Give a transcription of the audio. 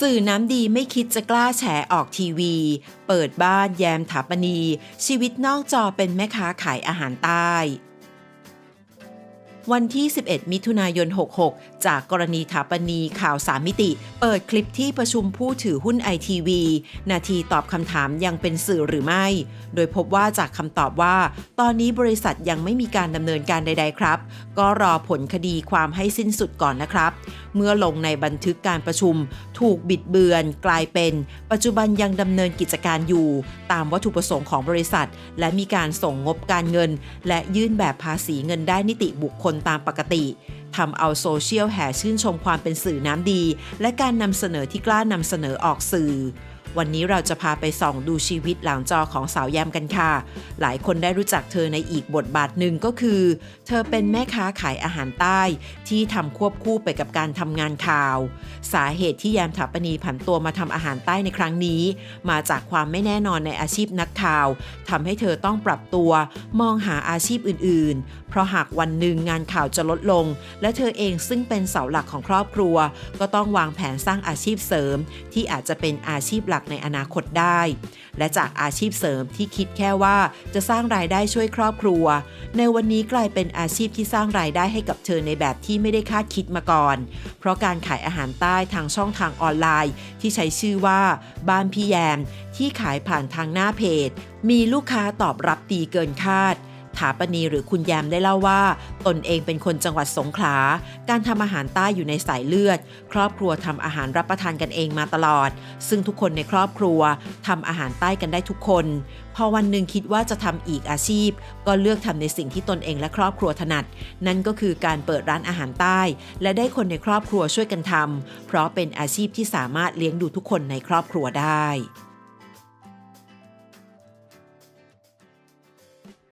สื่อน้ำดีไม่คิดจะกล้าแฉออกทีวี เปิดบ้านแยมถาปนีชีวิตนอกจอเป็นแม่ค้าขายอาหารใต้ วันที่ 11 มิถุนายน 66 จากกรณีถาปนีข่าวสามมิติ เปิดคลิปที่ประชุมผู้ถือหุ้นไอทีวีนาทีตอบคำถามยังเป็นสื่อหรือไม่ โดยพบว่าจากคำตอบว่า ตอนนี้บริษัทยังไม่มีการดำเนินการใด ๆ ครับ ก็รอผลคดีความให้สิ้นสุดก่อนนะครับ เมื่อลงในบันทึกการประชุม ถูกบิดเบือนกลายเป็น ปัจจุบันยังดำเนินกิจการอยู่ ตามวัตถุประสงค์ของบริษัท และมีการส่งงบการเงิน และยื่นแบบภาษีเงินได้นิติบุคคลตามปกติทำเอาโซเชียลแห่ชื่นชมความเป็นสื่อน้ำดี และการนำเสนอที่กล้านำเสนอออกสื่อ วันนี้เราจะพาไปส่องดูชีวิตหลังจอของสาวแยมกันค่ะ หลายคนได้รู้จักเธอในอีกบทบาทหนึ่งก็คือ เธอเป็นแม่ค้าขายอาหารใต้ ที่ทำควบคู่ไปกับการทำงานข่าว สาเหตุที่แยมถาปนีผันตัวมาทำอาหารใต้ในครั้งนี้ มาจากความไม่แน่นอนในอาชีพนักข่าวทำให้เธอต้องปรับตัวมองหาอาชีพอื่น ๆ เพราะหากวันหนึ่งงานข่าวจะลดลง และเธอเองซึ่งเป็นเสาหลักของครอบครัว ก็ต้องวางแผนสร้างอาชีพเสริม ที่อาจจะเป็นอาชีพหลักในอนาคตได้ และจากอาชีพเสริมที่คิดแค่ว่าจะสร้างรายได้ช่วยครอบครัว ในวันนี้กลายเป็นอาชีพที่สร้างรายได้ให้กับเธอในแบบที่ไม่ได้คาดคิดมาก่อน เพราะการขายอาหารใต้ทางช่องทางออนไลน์ ที่ใช้ชื่อว่า บ้านพี่แยมที่ขายผ่านทางหน้าเพจ มีลูกค้าตอบรับดีเกินคาด ถาปนีหรือคุณแยมได้เล่าว่า ตนเองเป็นคนจังหวัดสงขลา การทำอาหารใต้อยู่ในสายเลือด ครอบครัวทำอาหารรับประทานกันเองมาตลอด ซึ่งทุกคนในครอบครัวทำอาหารใต้กันได้ทุกคน พอวันหนึ่งคิดว่าจะทำอีกอาชีพ ก็เลือกทำในสิ่งที่ตนเองและครอบครัวถนัด นั่นก็คือการเปิดร้านอาหารใต้ และได้คนในครอบครัวช่วยกันทำเพราะเป็นอาชีพที่สามารถเลี้ยงดูทุกคนในครอบครัวได้